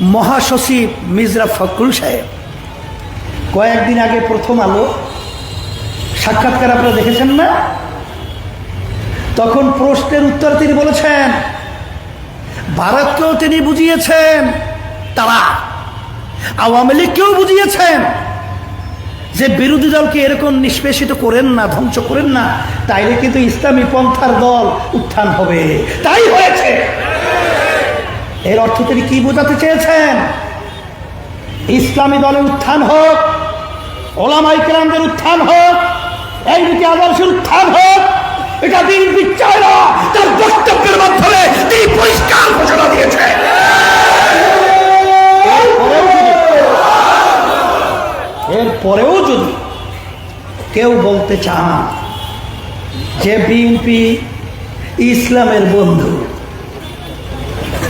মহাসচিব মির্জা ফখরুল সাহেব। কয়েকদিন আগে প্রথম আলো। সাক্ষাৎকার আপনারা দেখেছেন না? তখন প্রশ্নের উত্তর তিনি বলেছেন, ভারতকেও তিনি বুঝিয়েছেন, তারা আওয়ামী লীগকেও বুঝিয়েছেন। যে বিরোধী দলকে এরকম নিষ্পেষিত করেন না, ধ্বংস করেন না, তাইলে কিন্তু ইসলামী পন্থার দল উত্থান হবে। তাই হয়েছে। এর অর্থ তিনি কি বোঝাতে চেয়েছেন? ইসলামী দলের উত্থান হোক, ওলামাই কেরামদের উত্থান হোক, এই নীতি আদর্শের উত্থান হোক, এটা দিন চায় না, তার বক্তব্যের মাধ্যমে তিনি পরিষ্কার ঘোষণা দিয়েছে। এরপরেও যদি কেউ বলতে চান যে বিএনপি ইসলামের বন্ধু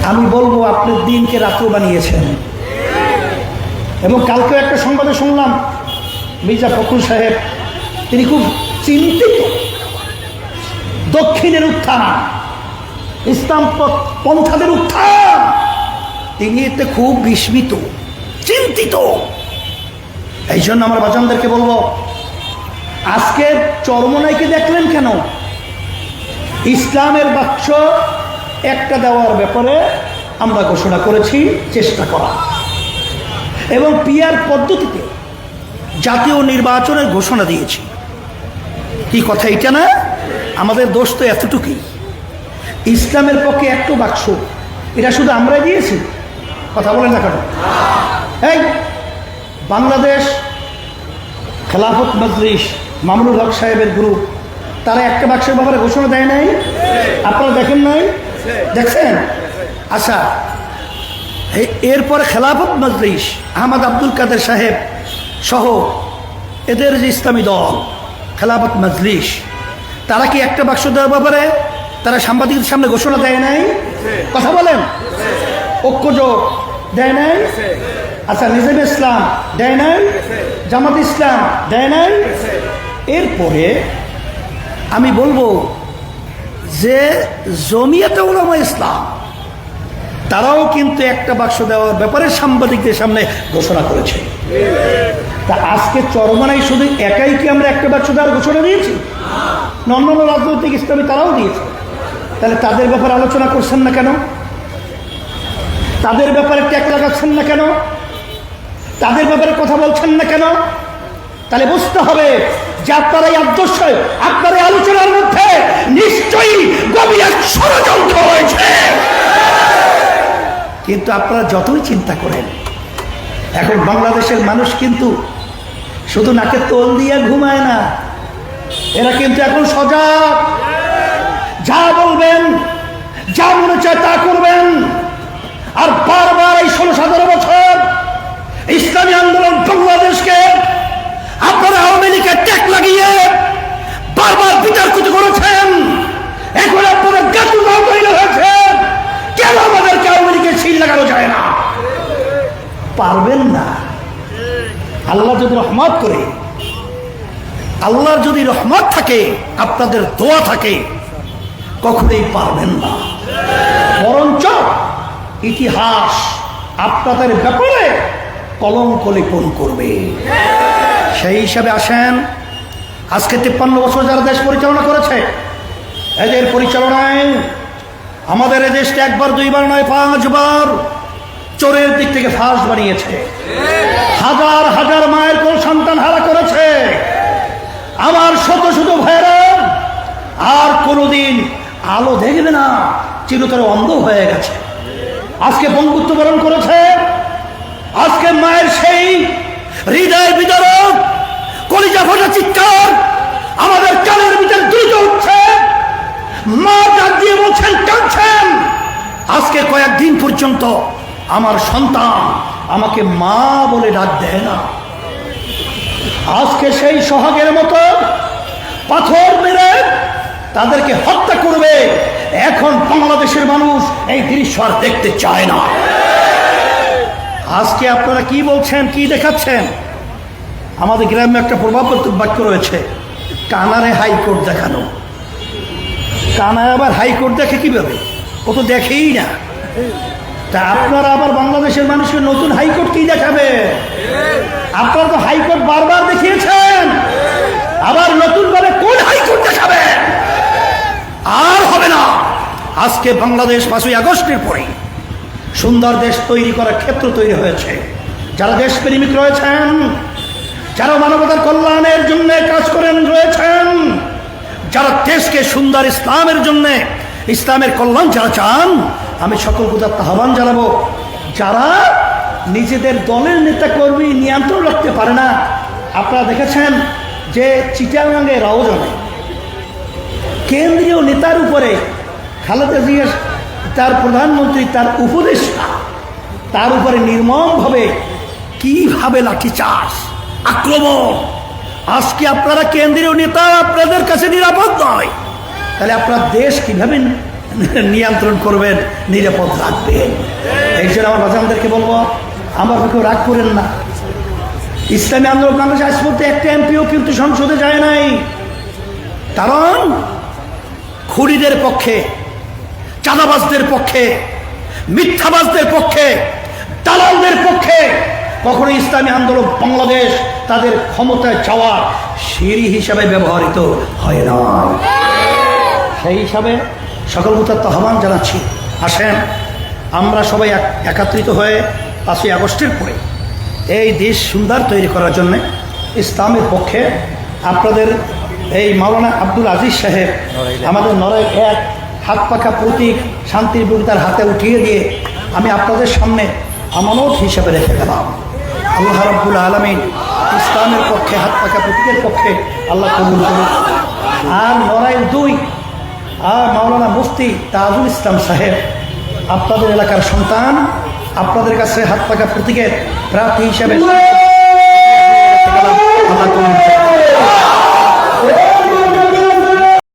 আমি বলব, আপনি দিনকে রাত্র বানিয়েছেন। এবং কালকে একটা সংবাদে শুনলাম, মির্জা ফখরুল সাহেব, তিনি খুব চিন্তিত। দক্ষিণের উত্থান ইসলাম পন্থাদের উত্থান। তিনি এতে খুব বিস্মিত, চিন্তিত। এই জন্য আমার বাজানদেরকে বলব, আজকের চরমনাইকে দেখলেন কেন? ইসলামের বাক্স একটা দেওয়ার ব্যাপারে আমরা ঘোষণা করেছি, চেষ্টা করা। এবং পিয়ার পদ্ধতিতে জাতীয় নির্বাচনের ঘোষণা দিয়েছি। কি কথা এটা না? আমাদের দোষ তো এতটুকুই। ইসলামের পক্ষে একটু বাক্স। এটা শুধু আমরাই দিয়েছি? কথা বলেন না কেন? এই, বাংলাদেশ খেলাফত মজলিস মামুনুল হক সাহেবের গ্রুপ তারা একটা বাক্সের ব্যাপারে ঘোষণা দেয় নাই? আপনারা দেখেন নাই? দেখছেন? আচ্ছা এরপরে খেলাফত মজলিস, আহমদ আব্দুল কাদের সাহেব সহ এদের যে ইসলামী দল, খেলাফত মজলিস, তারা কি একটা বাক্স দেওয়ার ব্যাপারে তারা সাংবাদিকদের সামনে ঘোষণা দেয় নাই? কথা বলেন। ঐক্যযোগ দেয় নাই? আচ্ছা নিজাম ইসলাম দেয় নাই? জামাত ইসলাম দেয় নাই? এরপরে আমি বলব যে জমিয়াতে ওলামা ইসলাম, তারাও কিন্তু একটা বাক্স দেওয়ার ব্যাপারে সাংবাদিকদের সামনে ঘোষণা করেছে। তা আজকে চরমানাই শুধু একাই কি আমরা একটা বাক্স দেওয়ার ঘোষণা দিয়েছি? অন্যান্য রাজনৈতিক ইসলামী তারাও দিয়েছে। তাহলে তাদের ব্যাপারে আলোচনা করছেন না কেন? তাদের ব্যাপারে ট্যাক লাগাচ্ছেন না কেন? তাদের ব্যাপারে কথা বলছেন না কেন? তাহলে বুঝতে হবে যে আপনার এই আদর্শ, আপনার আলোচনার মধ্যে নিশ্চয়ই গভীর এক ষড়যন্ত্র হয়েছে কিন্তু আপনারা যতই চিন্তা করেন, এখন বাংলাদেশের মানুষ কিন্তু শুধু নাকে তোল দিয়ে ঘুমায় না, এরা কিন্তু এখন সজাগ। যা বলবেন, যা মনে চায় তা করবেন। আর বারবার এই ষোলো সতেরো বছর ইসলামী আন্দোলন বাংলাদেশকে আপনারা আওয়ামী লীগের ট্যাক লাগিয়ে বারবার বিতর্কিত করেছেন এখন আপনারা গাতুরাও তৈরি হয়েছে কেন আমাদেরকে আওয়ামী লীগের সিল লাগানো যায় না পারবেন না। আল্লাহ যদি রহমত করে, আল্লাহর যদি রহমত থাকে, আপনাদের দোয়া থাকে, কখনোই পারবেন না। বরঞ্চ ইতিহাস আপনাদের ব্যাপারে কলঙ্ক লেপন করবে। সেই হিসাবে আসেন, আজকে তিপ্পান্ন বছর যারা দেশ পরিচালনা করেছে, এদের পরিচালনায় আমাদের এ দেশটা একবার, দুইবার নয়, পাঁচবার চোরের দিক থেকে ফাঁস বানিয়েছে। হাজার হাজার মায়ের কোন সন্তান হারা করেছে। আমার শত শত ভাইরা আর কোনোদিন আলো দেখবে না, চিরতরে অন্ধ হয়ে গেছে। আজকে বন্ধুত্ব বরণ করেছে। আজকে মায়ের সেই হৃদয় বিদারক কলিজা ফোটা চিৎকার আমাদের কানের ভিতরে দ্রুত উঠছে। মা ডাক দিয়ে বলছেন, কাঁদছেন। আজকে কয়েকদিন পর্যন্ত আমার সন্তান আমাকে মা বলে ডাক দেয় না। আজকে সেই সোহাগের মতো পাথর মেরে তাদেরকে হত্যা করবে। এখন বাংলাদেশের মানুষ এই দৃশ্য আর দেখতে চায় না। আজকে আপনারা কি বলছেন, কি দেখাচ্ছেন? আমাদের গ্রামে একটা প্রভাব বাক্য রয়েছে, কানারে হাইকোর্ট দেখানো। কানায় আবার হাইকোর্ট দেখে কীভাবে? ও তো দেখেই না। তা আপনারা আবার বাংলাদেশের মানুষকে নতুন হাইকোর্ট কি দেখাবে? আপনারা তো হাইকোর্ট বারবার দেখিয়েছেন। আবার নতুন ভাবে কোন হাইকোর্ট দেখাবে? আর হবে না। আজকে বাংলাদেশ পাঁচই আগস্টের পরে সুন্দর দেশ তৈরি করার ক্ষেত্র তৈরি হয়েছে। যারা দেশপ্রেমিক রয়েছেন, যারা মানবতার কল্যাণের জন্য কাজ করেন রয়েছেন, যারা দেশকে সুন্দর ইসলামের জন্য ইসলামের কল্যাণ যারা চান, আমি সকল কোথাও আহ্বান জানাব। যারা নিজেদের দলের নেতা কর্মী নিয়ন্ত্রণ রাখতে পারে না, আপনারা দেখেছেন যে চিটাগাঙ্গে রাওজনে কেন্দ্রীয় নেতার উপরে খালেদা জিয়া, তার প্রধানমন্ত্রী, তার উপদেষ্টা, তার উপরে নির্মমভাবে কীভাবে লাঠিচার্জ, আক্রমণ। আজকে আপনারা কেন্দ্রীয় নেতা, আপনাদের কাছে নিরাপদ নয়। তাহলে আপনার দেশ কীভাবে নিয়ন্ত্রণ করবেন, নিরাপদ রাখবেন? এই জন্য আমার বাজানদেরকে বলব, আমার কেউ রাগ করেন না। ইসলামী আন্দোলন বাংলাদেশ আজ পর্যন্ত একটা এমপিও কিন্তু সংসদে যায় নাই। কারণ খুনিদের পক্ষে, চাঁদাবাজদের পক্ষে, মিথ্যাবাজদের পক্ষে, দালালদের পক্ষে কখনো ইসলামী আন্দোলন বাংলাদেশ তাদের ক্ষমতায় যাওয়ার সিঁড়ি হিসাবে ব্যবহৃত হয় না সেই হিসাবে সকল মুতার আহ্বান জানাচ্ছি। আসেন আমরা সবাই এক- একত্রিত হয়ে পাঁচই আগস্টের পরে এই দেশ সুন্দর তৈরি করার জন্য ইসলামের পক্ষে আপনাদের এই মাওলানা আব্দুল আজিজ সাহেব আমাদের নড়াই এক হাত পাখা প্রতীক শান্তির তার হাতে উঠিয়ে দিয়ে আমি আপনাদের সামনে আমানত হিসেবে রেখে গেলাম। আল্লাহ রব্বুল আলমিন ইসলামের পক্ষে হাত পাখা প্রতীকের পক্ষে আল্লাহ কবুল করুন আর নড়াইল দুই আর মাওলানা মুফতি তাজুল ইসলাম সাহেব আপনাদের এলাকার সন্তান আপনাদের কাছে হাত পাকা প্রতীকের প্রার্থী হিসাবে